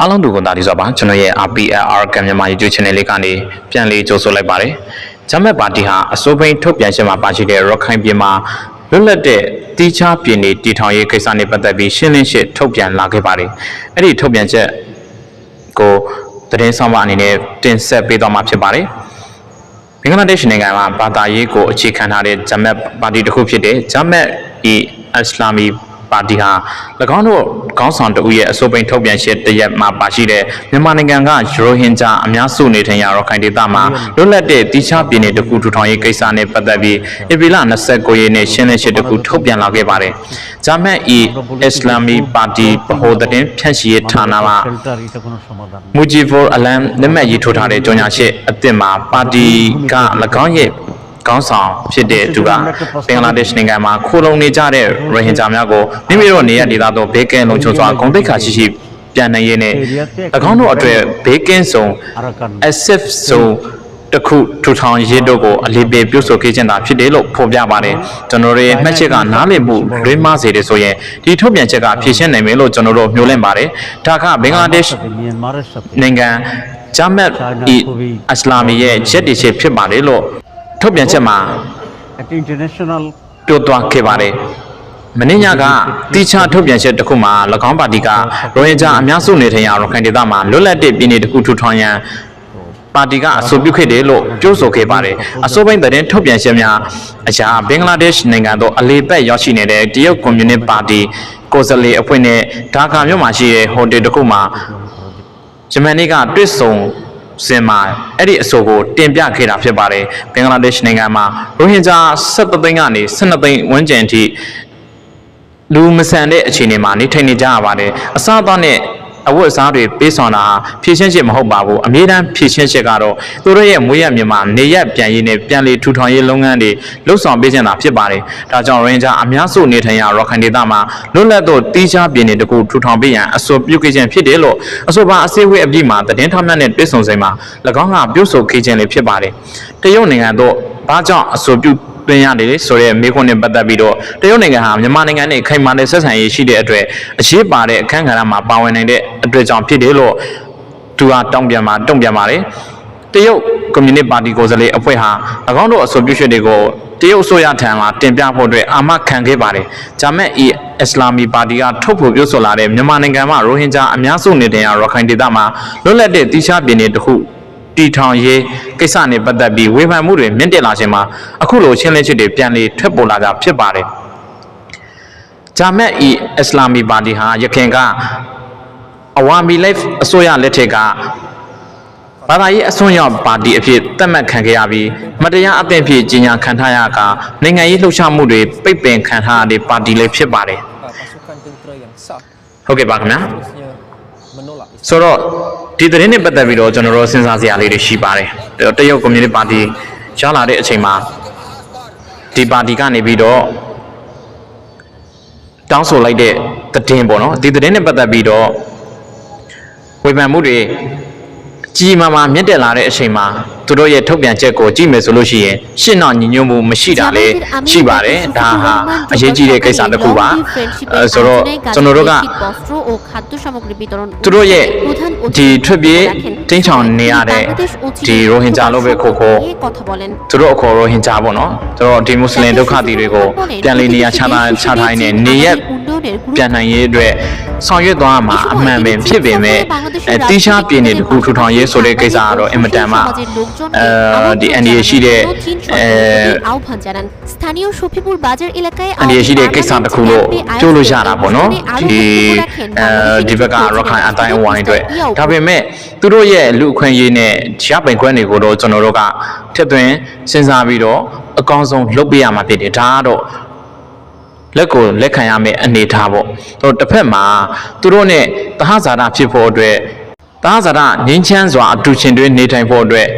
အားလုံးတို့ကိုဒါဒီဆိုပါကျွန်တော်ရဲ့ RPLR ကံမြန်မာ YouTube channel လေးကနေပြန်လေးကြိုဆိုလိုက်ပါတယ်။ဂျမတ်ပါတီဟာအစိုးဘိန်းထုတ်ပြန်ချက်မှာပါရှိတဲ့ရခိုင်ပြည်မှာလွတ်လပ်တဲ့တီးခြားပြည်နေတည်ထောင်ရေးကိစ္စနဲ့ပတ်သက်ပြီးရှင်းလင်းရှင်းထုတ်ပြန်လာခဲ့ပါတယ်။အဲ့ဒီထုတ်ပြန်ချက်ကိုသတင်းဆောင်မအနေနဲ့တင်ဆက်ပေးသွားမှာဖြစ်ပါတယ်။ဘင်္ဂလားဒေ့ရှ်နိုင်ငံမှာဘာသာရေးကိုအခြေခံထားတဲ့ဂျမတ်ပါတီတစ်ခုဖြစ်တဲ့ဂျမတ်ဤအစ္စလာမီ ပါတီဟာ၎င်းတို့ခေါင်းဆောင်တဦးရဲ့အဆိုပိန်ထုတ်ပြန်ချက်တရက်မှာပါရှိတဲ့မြန်မာနိုင်ငံကရိုဟင်ဂျာအများစုနေထိုင်ရာရခိုင်ဒေသမှာလွတ်လပ်တဲ့တိကျပြည်နယ်တစ်ခုထူထောင်ရေးကိစ္စနဲ့ပတ်သက်ပြီးဧပြီလ29ရက်နေ့ရှင်းလင်းချက်တစ်ခုထုတ်ပြန်လာခဲ့ပါတယ်။ဂျာမန်ဤအစ္စလာမီပါတီဗဟိုသတင်းဖြန့်ချီရေးဌာနမှမူဂျီဗော်အလမ်လက်မှတ်ရေးထိုးထားတဲ့ကြေညာချက်အသစ်မှာပါတီက၎င်းရဲ့ ခေါင်းဆောင်ဖြစ်တဲ့သူကဘင်္ဂလားဒေ့ရှ်နိုင်ငံမှာခိုလုံနေကြတဲ့ရိုဟင်ဂျာများကိုမိမိတို့နေရဒေသတို့ဘေးကင်းလုံခြုံစွာဂုဏ်သိက္ခာရှိရှိပြန်နိုင်ရေးနဲ့၎င်းတို့အတွက်ဘေးကင်းဆုံး SF ဆုံးတခုထူထောင်ရေးတို့ကိုအလေးပေးပြုဆိုခဲ့ခြင်းသာဖြစ်တယ်လို့ဖော်ပြပါတယ်ကျွန်တော်တို့ရဲ့မှတ်ချက်ကနားလည်မှုလွဲမှားစေတယ်ဆိုရင်ဒီထုတ်ပြန်ချက်ကဖြေရှင်းနိုင်မယ်လို့ကျွန်တော်တို့မျှော်လင့်ပါတယ်ဒါကဘင်္ဂလားဒေ့ရှ်နိုင်ငံဂျာမတ်အစ္စလာမီရဲ့ချက်တည်ချက်ဖြစ်ပါတယ်လို့ ထုတ်ပြန်ချက်မှာ international ပြောသွားခဲ့ပါတယ်မင်းညကတိချထုတ်ပြန်ချက်တစ်ခုမှာ၎င်းပါတီကရိုဟင်ဂျာအများစုနေထိုင်ရာရခိုင်ဒေသမှာလွတ်လပ်တဲ့ပြည်နယ်တစ်ခုထူထောင်ရန်ပါတီကအဆိုပြုခဲ့တယ်လို့ပြောဆိုခဲ့ပါတယ်။အဆိုပိုင်းသတင်းထုတ်ပြန်ချက်များအရာဘင်္ဂလားဒေ့ရှ်နိုင်ငံသို့အလေပတ်ရောက်ရှိနေတဲ့တရုတ်ကွန်မြူနစ်ပါတီကိုယ်စားလှယ်အဖွဲ့နဲ့ဒါကာမြို့မှာရှိတဲ့ဟိုတယ်တစ်ခုမှာဂျမန်တွေကတွစ်ဆုံ စင်မှာအဲ့ဒီအဆိုကိုတင်ပြခဲ့တာဖြစ်ပါတယ်ဘင်္ဂလားဒေ့ရှ်နိုင်ငံမှာရိုဟင်ဂျာ17သိန်းကနေ12သိန်းဝန်းကျင်အထိလူမဆန်တဲ့အခြေအနေမှာနေထိုင်နေကြရပါတယ်အစားအသောက်နဲ့ အဝတ်အစားတွေပေးဆောင်တာဟာဖြည့်ရှင်းချက်မဟုတ်ပါဘူးအမြဲတမ်းဖြည့်ရှင်းချက်ကတော့သူတို့ရဲ့မွေးရမြေမှာနေရပြန်ရေးနဲ့ပြန်လည်ထူထောင်ရေးလုပ်ငန်းတွေလှုပ်ဆောင်ပေးခြင်းသာဖြစ်ပါတယ်ဒါကြောင့်ရိုဟင်ဂျာအများစုနေထိုင်ရာရခိုင်ဒေသမှာလွတ်လပ်သောတီးခြားပြည်နယ်တစ်ခုထူထောင်ပေးရန်အဆိုပြုခဲ့ခြင်းဖြစ်တယ်လို့အဆိုပါအစည်းအဝေးအပြီးမှာသတင်းထောက်များနဲ့တွေ့ဆုံစဉ်မှာ၎င်းကပြောဆိုခဲ့ခြင်းလည်းဖြစ်ပါတယ်တရုတ်နိုင်ငံတို့ဘာကြောင့်အဆိုပြု တွင်ရတယ်လေဆိုတဲ့မေးခွန်းနဲ့ပတ်သက်ပြီးတော့တရုတ်နိုင်ငံဟာမြန်မာနိုင်ငံနဲ့ခိုင်မာတဲ့ဆက်ဆံရေးရှိတဲ့အတွက်အရေးပါတဲ့အခန်းကဏ္ဍမှာပါဝင်နိုင်တဲ့အတွက်ကြောင့်ဖြစ်တယ်လို့သူကတောင်းပြန်มาတုံ့ပြန်ပါတယ်တရုတ်ကွန်မြူနစ်ပါတီကိုယ်စားလှယ်အဖွဲ့ဟာ၎င်းတို့အဆိုပြုချက်တွေကိုတရုတ်အစိုးရထံမှာတင်ပြဖို့အတွက်အာမခံခဲ့ပါတယ်ဂျာမတ်အီအစ္စလာမီပါတီကထုတ်ဖော်ပြောဆိုလာတဲ့မြန်မာနိုင်ငံမှာရိုဟင်ဂျာအများစုနေထိုင်ရာရခိုင်ဒေသမှာလွတ်လပ်တဲ့တိကျပြည်နယ်တစ်ခု တီထောင်ရေးကိစ္စနဲ့ပတ်သက်ပြီးဝေဖန်မှုတွေမြင့်တက်လာခြင်းမှာအခုလိုချင်းလင်းချက်တွေပြန်လည်ထွက်ပေါ်လာတာဖြစ်ပါတယ်။ဂျာမတ်အီအစ္စလာမီပါတီဟာရခိုင်ကအဝါမီလိုက်အစိုးရလက်ထက်ကဘာသာရေးအစွန်းရောက်ပါတီအဖြစ်သတ်မှတ်ခံခဲ့ရပြီးမတရားအသင့်ဖြစ်ကြီးညာခံထားရကနိုင်ငံရေးလှုပ်ရှားမှုတွေပိတ်ပင်ခံထားရတဲ့ပါတီလည်းဖြစ်ပါတယ် pasukan tentera yang sah ဟုတ်ကဲ့ပါခင်ဗျာ harusnya menolak Islam. ဆိုတော့ ဒီသတင်းနဲ့ပတ်သက်ပြီးတော့ကျွန်တော်တို့စဉ်းစားစရာလေးတွေရှိပါတယ်တရုတ်ကွန်မြူနတီပါတီရှားလာတဲ့အချိန်မှာဒီပါတီကနေပြီးတော့တောင်းဆိုလိုက်တဲ့သတင်းပေါ့နော်ဒီသတင်းနဲ့ပတ်သက်ပြီးတော့ဝေဖန်မှုတွေကြီးမားမားမြင့်တက်လာတဲ့အချိန်မှာ သူတို့ရဲ့ထုတ်ပြန်ချက်ကိုကြည့်မယ်ဆိုလို့ရှိရင်ရှင်းတော့ညညမှုမရှိတာလည်းရှိပါတယ်ဒါဟာအရေးကြီးတဲ့ကိစ္စတစ်ခုပါဆိုတော့ကျွန်တော်တို့ကသူတို့ရဲ့ဒီထွက်ပြေးတင်းချောင်နေရတဲ့ဒီရိုဟင်ဂျာလို့ပဲခေါ်ခေါ်သူတို့အခေါ်ရိုဟင်ဂျာပေါ့နော်ကျွန်တော်ဒီမွတ်စလင်ဒုက္ခသည်တွေကိုပြန်လည်နေရာချထားချထားနေနေရက်ပြန်နိုင်ရေးအတွက်ဆောင်ရွက်သွားမှာအမှန်ပင်ဖြစ်ပေမဲ့တိရှားပြည်နယ်တစ်ခုထူထောင်ရေးဆိုတဲ့ကိစ္စကတော့အင်မတန်မှအဲဒီအန်ဒီရရှိတဲ့အဲအန်ဒီရရှိတဲ့ကိစ္စတစ်ခုလို့ကြိုးလို့ရတာပေါ့နော်ဒီအဲဒီဘက်ကရခိုင်အတိုင်းအဝိုင်းအတွက်ဒါပေမဲ့သူတို့ရဲ့လူအခွင့်အရေးနဲ့ရပိုင်ခွင့်တွေကိုတော့ကျွန်တော်တို့ကထက်သွင်းစဉ်းစားပြီးတော့အကောင်းဆုံးလုပ်ပေးရမှာဖြစ်တယ်ဒါကတော့လက်ကိုလက်ခံရမယ့်အနေအထားပေါ့ဆိုတော့တစ်ဖက်မှာသူတို့ ਨੇ တဟဇာတာဖြစ်ဖို့အတွက်တဟဇာတာငင်းချမ်းစွာအတူရှင်တွင်နေထိုင်ဖို့အတွက်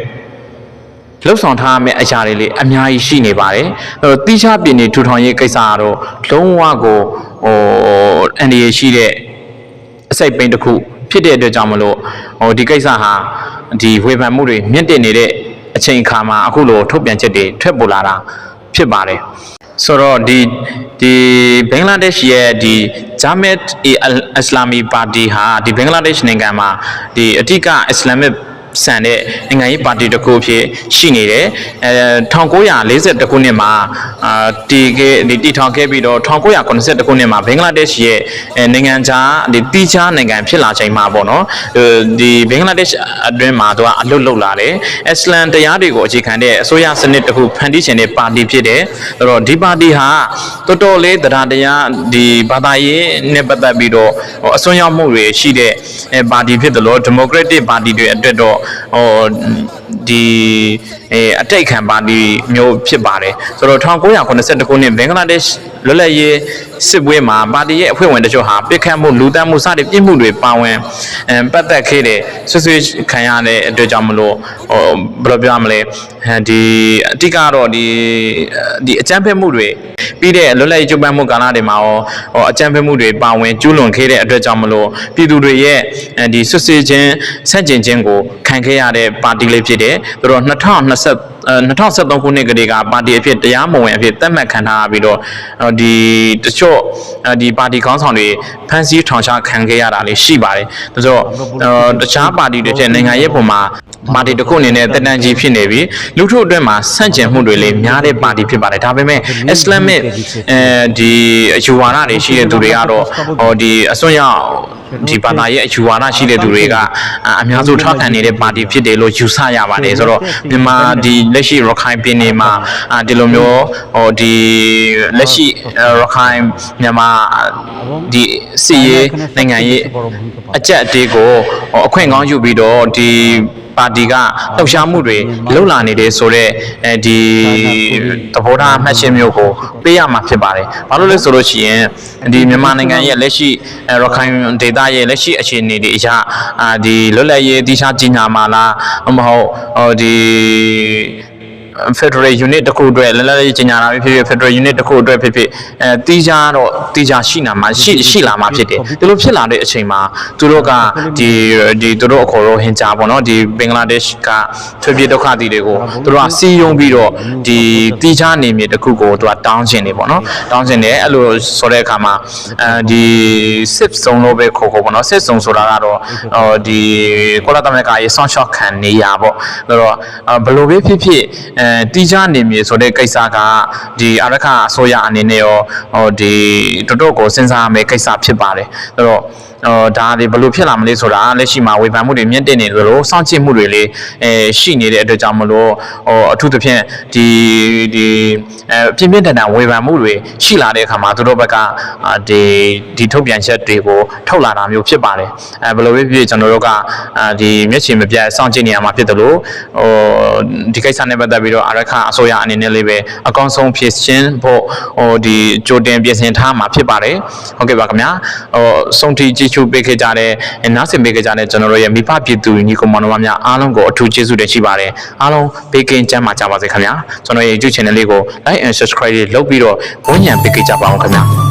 လှုပ်ဆောင်ထားရမယ့်အရာတွေလေအများကြီးရှိနေပါတယ်။အဲတော့တိကျပြည်နေထူထောင်ရေးကိစ္စကတော့လုံးဝကိုဟိုအန်ဒီရရှိတဲ့အစိတ်ပိန်တစ်ခုဖြစ်တဲ့အတွက်ကြောင့်မလို့ဟိုဒီကိစ္စဟာဒီဝေဖန်မှုတွေမြင့်တက်နေတဲ့အချိန်အခါမှာအခုလိုထုတ်ပြန်ချက်တွေထွက်ပေါ်လာတာဖြစ်ပါတယ်။ဆိုတော့ဒီဒီဘင်္ဂလားဒေ့ရှ်ရဲ့ဒီဂျာမတ်အအစ္စလာမီပါတီဟာဒီဘင်္ဂလားဒေ့ရှ်နိုင်ငံမှာဒီအဓိကအစ္စလာမစ် ဆန်တဲ့နိုင်ငံရေးပါတီတစ်ခုအဖြစ်ရှိနေတယ်အဲ1942ခုနှစ်မှာအာတီခဲ့ဒီတည်ထောင်ခဲ့ပြီးတော့1982ခုနှစ်မှာဘင်္ဂလားဒေ့ရှ်ရဲ့အဲနိုင်ငံခြားဒီတီးခြားနိုင်ငံဖြစ်လာချိန်မှာပေါ့နော်အဲဒီဘင်္ဂလားဒေ့ရှ်အတွင်းမှာသူကအလွတ်လုလာတယ်အစ္စလမ်တရားတွေကိုအခြေခံတဲ့အစိုးရစနစ်တစ်ခုဖန်တီးခြင်းတဲ့ပါတီဖြစ်တယ်အဲ့တော့ဒီပါတီဟာတော်တော်လေးတရားတရားဒီဘာသာရေးနဲ့ပတ်သက်ပြီးတော့ဟိုအစွန်းရောက်မှုတွေရှိတဲ့အဲပါတီဖြစ်တယ်လို့ဒီမိုကရက်တစ်ပါတီတွေအတွက်တော့ဟိုဒီအဲအတိတ်ခံပါတီမျိုးဖြစ်ပါတယ်ဆိုတော့1982ခုနှစ်ဘင်္ဂလားဒေ့ရှ်လွတ်လပ်ရေးစစ်ပွဲမှာပါတီရဲ့အဖွဲ့ဝင်တချို့ဟာပြစ်ခတ်မှုလူတန်းမှုစတဲ့ပြစ်မှုတွေပါဝင်အဲပတ်သက်ခဲ့တဲ့ဆွဆွေးခံရတဲ့အတွက်ကြောင့်မလို့ဟိုဘယ်လိုပြောရမလဲအဲဒီအတိကတော့ဒီဒီအကြမ်းဖက်မှုတွေ ပြီးတဲ့လွတ်လပ်ရေးကြိုးပမ်းမှုကာလတွေမှာရောဟိုအကြမ်းဖက်မှုတွေပါဝင်ကျူးလွန်ခဲ့တဲ့အတွက်ကြောင့်မလို့ပြည်သူတွေရဲ့အဲဒီဆွဆွေးခြင်းဆန့်ကျင်ခြင်းကိုခံခဲ့ရတဲ့ပါတီလေးဖြစ်တယ်သူတို့2020အဲ2023ခုနှစ်ကလေးကပါတီအဖြစ်တရားမဝင်အဖြစ်သတ်မှတ်ခံထားရပြီးတော့အော်ဒီတချို့အဲဒီပါတီခေါင်းဆောင်တွေဖမ်းဆီးထောင်ချခံခဲ့ရတာလေးရှိပါတယ်ဒါဆိုတော့တခြားပါတီတွေတဲ့နိုင်ငံရေးပုံမှာ ပါတီတစ်ခုအနေနဲ့တက်တန်းကြီးဖြစ်နေပြီးလူထုအတွက်မှာဆန့်ကျင်မှုတွေလေးများတဲ့ပါတီဖြစ်ပါတယ်ဒါပေမဲ့အစ္စလာမစ်အဲဒီအယူဝါဒတွေရှိတဲ့သူတွေကတော့ဟောဒီအစွန်းရောက်ဒီဘာသာရဲ့အယူဝါဒရှိတဲ့သူတွေကအအများစုထောက်ခံနေတဲ့ပါတီဖြစ်တယ်လို့ယူဆရပါတယ်ဆိုတော့မြန်မာဒီလက်ရှိရခိုင်ပြည်နယ်မှာအာဒီလိုမျိုးဟိုဒီလက်ရှိရခိုင်မြန်မာဒီစီရေးနိုင်ငံရေးအကြက်အတေးကိုဟိုအခွင့်ကောင်းယူပြီးတော့ဒီပါတီကလှုပ်ရှားမှုတွေလှုပ်လာနေတယ်ဆိုတော့အဲဒီသဘောထားအမှတ်ရှင်းမျိုးကိုပေးရမှာဖြစ်ပါတယ်။ဘာလို့လဲဆိုလို့ရှိရင်ဒီမြန်မာနိုင်ငံရဲ့လက်ရှိအဲရခိုင်ဒေသရဲ့လက်ရှိအခြေအနေတွေအရအာဒီလွတ်လပ်ရေးတိကျကြီးညာမှာလားမဟုတ်ဟိုဒီ Federal Unit တစ်ခုအတွက်လဲလဲလေးကြီးညာတာဖြစ်ဖြစ် Federal Unit တစ်ခုအတွက်ဖြစ်ဖြစ်အဲတီးခြားတော့တီးခြားရှိနာမှာရှိရှိလာမှာဖြစ်တယ်ဒီလိုဖြစ်လာတဲ့အချိန်မှာသူတို့ကဒီဒီသူတို့အခေါ်တော့ဟင်ဂျာပေါ့နော်ဒီဘင်္ဂလားဒေ့ရှ်ကထွေပြေဒုက္ခသည်တွေကိုသူတို့ကစီယုံပြီးတော့ဒီတီးခြားနေမြေတစ်ခုကိုသူကတောင်းချင်နေပေါ့နော်တောင်းချင်တယ်အဲ့လိုဆိုတဲ့အခါမှာအဲဒီစစ်စုံလို့ပဲခေါ်ခေါ်ပေါ့နော်စစ်စုံဆိုတာကတော့ဟိုဒီကောလာတမကရေးဆောင်းရှော့ခံနေရပေါ့ဒါတော့ဘယ်လိုပဲဖြစ်ဖြစ်အဲတီးခြားနေမြေဆိုတဲ့ကိစ္စကဒီအရခအစိုးရအနေနဲ့ရောဟိုဒီတော်တော်ကိုစဉ်းစားရမယ့်ကိစ္စဖြစ်ပါတယ်ဒါတော့ဟိုဒါတွေဘယ်လိုဖြစ်လာမလဲဆိုတာလက်ရှိမှာဝေဖန်မှုတွေမြင့်တက်နေသလိုစောင့်ကြည့်မှုတွေလေးအဲရှိနေတဲ့အတွက်ကြောင့်မလို့ဟိုအထူးသဖြင့်ဒီဒီအဲပြင်းပြင်းထန်ထန်ဝေဖန်မှုတွေရှိလာတဲ့အခါမှာသူတို့ဘက်ကအာဒီဒီထုတ်ပြန်ချက်တွေကိုထုတ်လာတာမျိုးဖြစ်ပါတယ်အဲဘယ်လိုပဲဖြစ်ဖြစ်ကျွန်တော်တို့ကအာဒီမျက်ခြေမပြတ်စောင့်ကြည့်နေရမှာဖြစ်တယ်လို့ဟိုဒီကိစ္စနဲ့ပတ်သက်ပြီးတော့အရခအစိုးရအနေနဲ့လေးပဲအကောင်းဆုံးဖြစ်ချင်းဖို့ဟိုဒီကြိုတင်ပြင်ဆင်ထားမှာဖြစ်ပါတယ်ဟုတ်ကဲ့ပါခင်ဗျာဟိုစုံတီကြည့်ချူပေးခဲ့ကြတဲ့နားဆင်ပေးခဲ့ကြတဲ့ကျွန်တော်တို့ရဲ့မိဘပြည်သူညီကောင်မောင်နှမများအားလုံးကိုအထူးကျေးဇူးတင်ရှိပါတယ်အားလုံးဘေးကင်းကျန်းမာကြပါစေခင်ဗျာကျွန်တော်ရဲ့ YouTube channel လေးကို like and subscribe လုပ်ပြီးတော့ဝန်းရံပေးခဲ့ကြပါအောင်ခင်ဗျာ